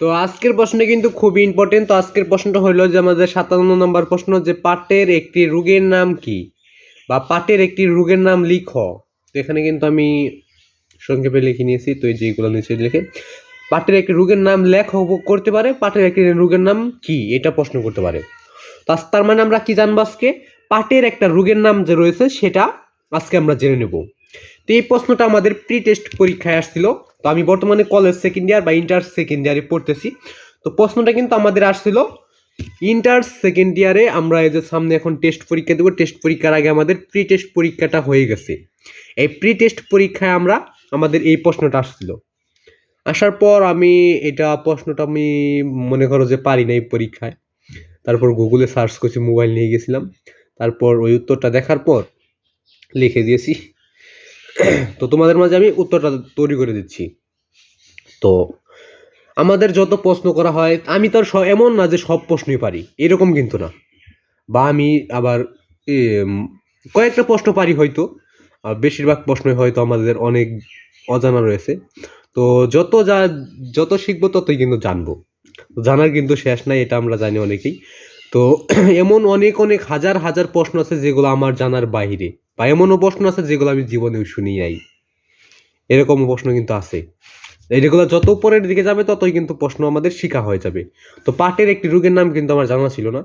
তো আজকের প্রশ্নটা কিন্তু খুবই ইম্পর্টেন্ট তো আজকের প্রশ্নটা হলো যে আমাদের সাতান্ন নম্বর প্রশ্ন যে পাটের একটি রোগের নাম কি? বা পাটের একটি রোগের নাম লিখো। তো এখানে কিন্তু আমি সংক্ষেপে লিখে নিয়েছি, তো এই যেগুলো নিচে লিখে। পাটের একটি রোগের নাম লেখ করতে পারে, পাটের একটি রোগের নাম কি? এটা প্রশ্ন করতে পারে। তার মানে আমরা কি জানব আজকে? পাটের একটা রোগের নাম যে রয়েছে সেটা আজকে আমরা জেনে নেব। তো এই প্রশ্নটা আমাদের প্রি টেস্ট পরীক্ষায় আসছিল। তো আমি বর্তমানে কলেজ সেকেন্ড ইয়ার বা ইন্টার সেকেন্ড ইয়ারে পড়তেছি। তো প্রশ্নটা কিন্তু আমাদের আসছিল ইন্টার সেকেন্ড ইয়ারে আমরা এই যে সামনে এখন টেস্ট পরীক্ষা দেবো টেস্ট পরীক্ষার আগে আমাদের প্রি টেস্ট পরীক্ষাটা হয়ে গেছে। এই প্রি টেস্ট পরীক্ষায় আমরা, আমাদের এই প্রশ্নটা আসছিল। আসার পর আমি এটা প্রশ্নটা আমি মনে করো যে পারি না এই পরীক্ষায়। তারপর গুগলে সার্চ করছি মোবাইল নিয়ে গেছিলাম। তারপর ওই উত্তরটা দেখার পর লিখে দিয়েছি তো তোমাদের মাঝে আমি উত্তরটা তৈরি করে দিচ্ছি। তো আমাদের যত প্রশ্ন করা হয়, আমি তো এমন না যে সব প্রশ্নই পারি, এরকম কিন্তু না। বা আমি আবার কয়েকটা প্রশ্ন পারি হয়তো বেশিরভাগ প্রশ্নই হয়তো আমাদের অনেক অজানা রয়েছে। তো যত যা, যত শিখব ততই কিন্তু জানব। জানার কিন্তু শেষ নাই, এটা আমরা জানি অনেকেই। তো এমন অনেক অনেক হাজার হাজার প্রশ্ন আছে যেগুলো আমার জানার বাইরে বা এমনও প্রশ্ন আছে যেগুলো আমি জীবনেও শুনি নাই। এরকম প্রশ্ন কিন্তু আছে। এইগুলো যত উপরের দিকে যাবে, ততই কিন্তু প্রশ্ন আমাদের শিখা হয়ে যাবে। তো পাটের একটি রোগের নাম কিন্তু আমার জানা ছিল না।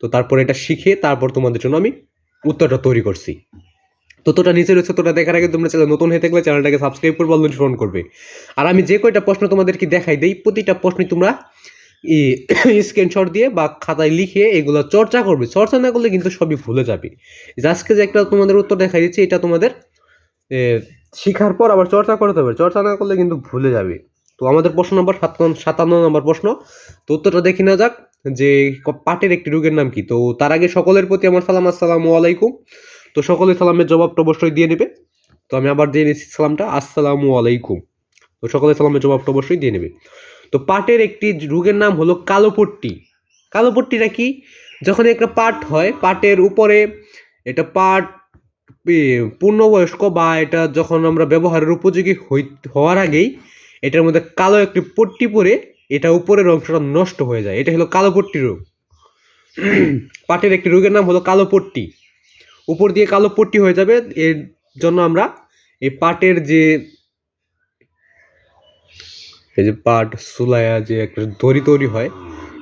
তো তারপর এটা শিখে তারপর তোমাদের জন্য আমি উত্তরটা তৈরি করছি। তো নিচে রয়েছে, তোটা দেখার আগে তোমরা চ্যানেল নতুন হয়ে থাকলে চ্যানেলটাকে সাবস্ক্রাইব করবে নোটিফিকেশন করবে আর আমি যে কয়টা প্রশ্ন তোমাদেরকে দেখাই দেই, প্রতিটা প্রশ্নই তোমরা স্ক্রিনশট দিয়ে বা খাতায় লিখে এগুলো চর্চা করবে। চর্চা না করলে কিন্তু সবই ভুলে যাবে। আজকে যে একটা তোমাদের উত্তর দেখা দিচ্ছি, এটা তোমাদের শিখার পর আবার চর্চা করতে হবে। চর্চা না করলে কিন্তু ভুলে যাবে। তো আমাদের প্রশ্ন নম্বর সাতান্ন নম্বর প্রশ্ন। তো উত্তরটা দেখি না যাক যে পাটের একটি রোগের নাম কি? তো তার আগে সকলের প্রতি আমার সালাম, আসসালামু আলাইকুম। তো সকলে সালামের জবাবটা অবশ্যই দিয়ে নেবে। তো আমি আবার দিয়ে নিচ্ছি সালামটা, আসসালামু আলাইকুম। তো সকলে সালামের জবাবটা অবশ্যই দিয়ে নেবে। তো পাটের একটি রোগের নাম হলো কালোপট্টি কালোপট্টিটা কি যখন একটা পাট হয়, পাটের উপরে এটা পাট পূর্ণবয়স্ক বা এটা যখন আমরা ব্যবহারের উপযোগী হই, হওয়ার আগেই এটার মধ্যে কালো একটি পট্টি পরে এটা উপরের অংশটা নষ্ট হয়ে যায়। এটা হলো কালো পট্টি রোগ। পাটের একটি রোগের নাম হলো কালো পট্টি। উপর দিয়ে কালো পট্টি হয়ে যাবে। এর জন্য আমরা এই পাটের যে এই যে পাট, সুলায়া যে একটা দড়ি তৈরি হয়,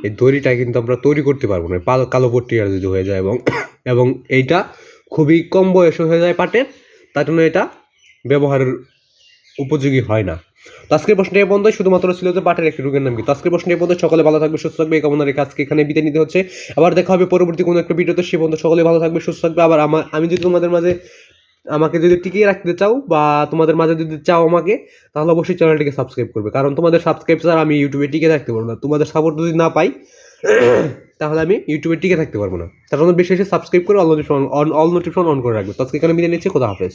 এই দড়িটা কিন্তু আমরা তৈরি করতে পারব না। পাল- কালো পট্টি আর যদি হয়ে যায় এবং এবং এইটা খুবই কম বয়সে হয়ে যায় পাটের, তার জন্য এটা ব্যবহারের উপযোগী হয় না। তো আজকের প্রশ্নটা এই পর্যন্ত শুধুমাত্র ছিল যে পাটের একটি রোগের নাম কি? আজকের প্রশ্নটা এই পর্যন্ত সকলে ভালো থাকবে, সুস্থ থাকবে। এই কামনা রেখে আজকে এখানে বিদায় নিতে হচ্ছে। আবার দেখা হবে পরবর্তী কোনো একটা ভিডিওতে। সে পর্যন্ত সকলে ভালো থাকবে, সুস্থ থাকবে। আবার আমার, আমি যদি তোমাদের মাঝে আমাকে যদি টিকিয়ে রাখতে চাও বা তোমাদের মাঝে যদি চাও আমাকে, তাহলে অবশ্যই চ্যানেলটিকে সাবস্ক্রাইব করবে। কারণ তোমাদের সাবস্ক্রাইব ছাড়া আমি ইউটিউবে টিকে থাকতে পারব না। তোমাদের সাপোর্ট যদি না পাই, তাহলে আমি ইউটিউবে টিকে থাকতে পারব না। তার জন্য বেশি বেশি সাবস্ক্রাইব করে all notification on all notification on করে রাখবে। তো আজকে এখানে মিলে নিচ্ছে, খোদা হাফেজ।